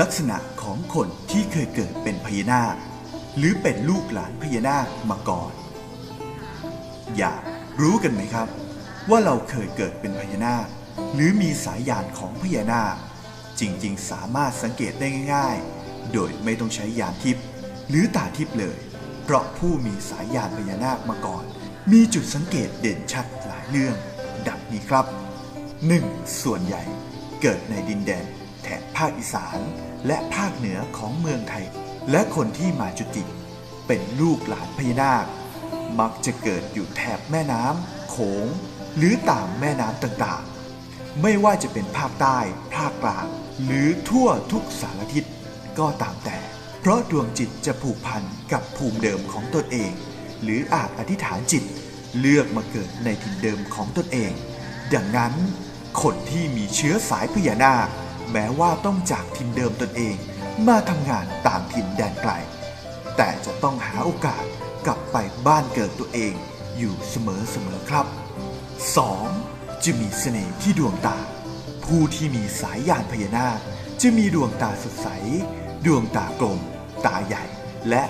ลักษณะของคนที่เคยเกิดเป็นพญานาค หรือเป็นลูกหลานพญานาคมาก่อน อยากรู้กันไหมครับ ว่าเราเคยเกิดเป็นพญานาค หรือมีสายยานของพญานาค จริงๆ สามารถสังเกตได้ง่าย ๆ โดยไม่ต้องใช้ยานทิพย์หรือตาทิพย์เลย เพราะผู้มีสายยานพญานาคมาก่อน มีจุดสังเกตเด่นชัดหลายเรื่อง ดังนี้ครับ 1. ส่วนใหญ่เกิดในดินแดน แถบภาคอีสานและภาคเหนือของเมืองไทย และคนที่มาจุติเป็นลูกหลานพญานาค มักจะเกิดอยู่แถบแม่น้ำโขง หรือตามแม่น้ำต่างๆ ไม่ว่าจะเป็นภาคใต้ ภาคกลาง หรือทั่วทุกสารทิศก็ตามแต่ เพราะดวงจิตจะผูกพันกับภูมิเดิมของตนเอง หรืออาจอธิษฐานจิตเลือกมาเกิดในถิ่นเดิมของตนเอง ดังนั้นคนที่มีเชื้อสายพญานาค แม้ว่าต้องจากถิ่นเดิมตนเอง มาทำงานต่างถิ่นแดนไกล แต่จะต้องหาโอกาสกลับไปบ้านเกิดตัวเองอยู่เสมอๆครับ 2. จะมีเสน่ห์ที่ดวงตา ผู้ที่มีสายยานพญานาคจะมีดวงตาสดใส ดวงตากลม ตาใหญ่ และ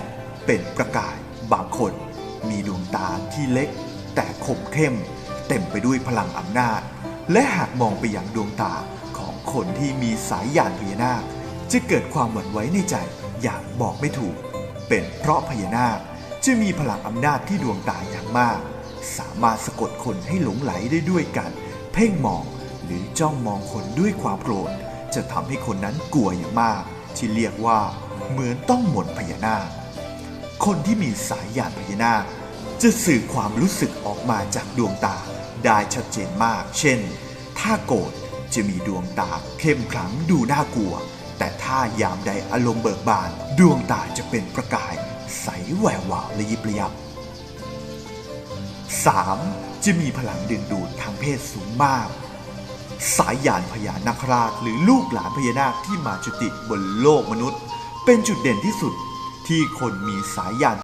เป็นประกายบางคน มีดวงตาที่เล็ก แต่คมเข้ม เต็มไปด้วยพลังอำนาจ และหากมองไปยังดวงตา คนที่มีสายยานพญานาค จะเกิดความหวั่นไหวในใจอย่างบอกไม่ถูก เป็นเพราะพญานาคจะมีพลังอำนาจที่ดวงตาอย่างมาก สามารถสะกดคนให้หลงไหลได้ด้วยการเพ่งมองหรือจ้องมองคนด้วยความโกรธ จะทำให้คนนั้นกลัวอย่างมาก ที่เรียกว่าเหมือนต้องหมนพญานาค คนที่มีสายยานพญานาค จะสื่อความรู้สึกออกมาจากดวงตาได้ชัดเจนมาก เช่น ถ้าโกรธ จะมีดวงตาเข้มขลังดูน่ากลัว แต่ถ้ายามใดอารมณ์เบิกบาน ดวงตาจะเป็นประกาย ใสแหวววาวระยิบระยับ 3. จะมีพลังดึงดูดทางเพศสูงมาก สายยานพญานาคราชหรือลูกหลานพญานาคที่มาจุติบนโลกมนุษย์ เป็นจุดเด่นที่สุดที่คนมีสายยาน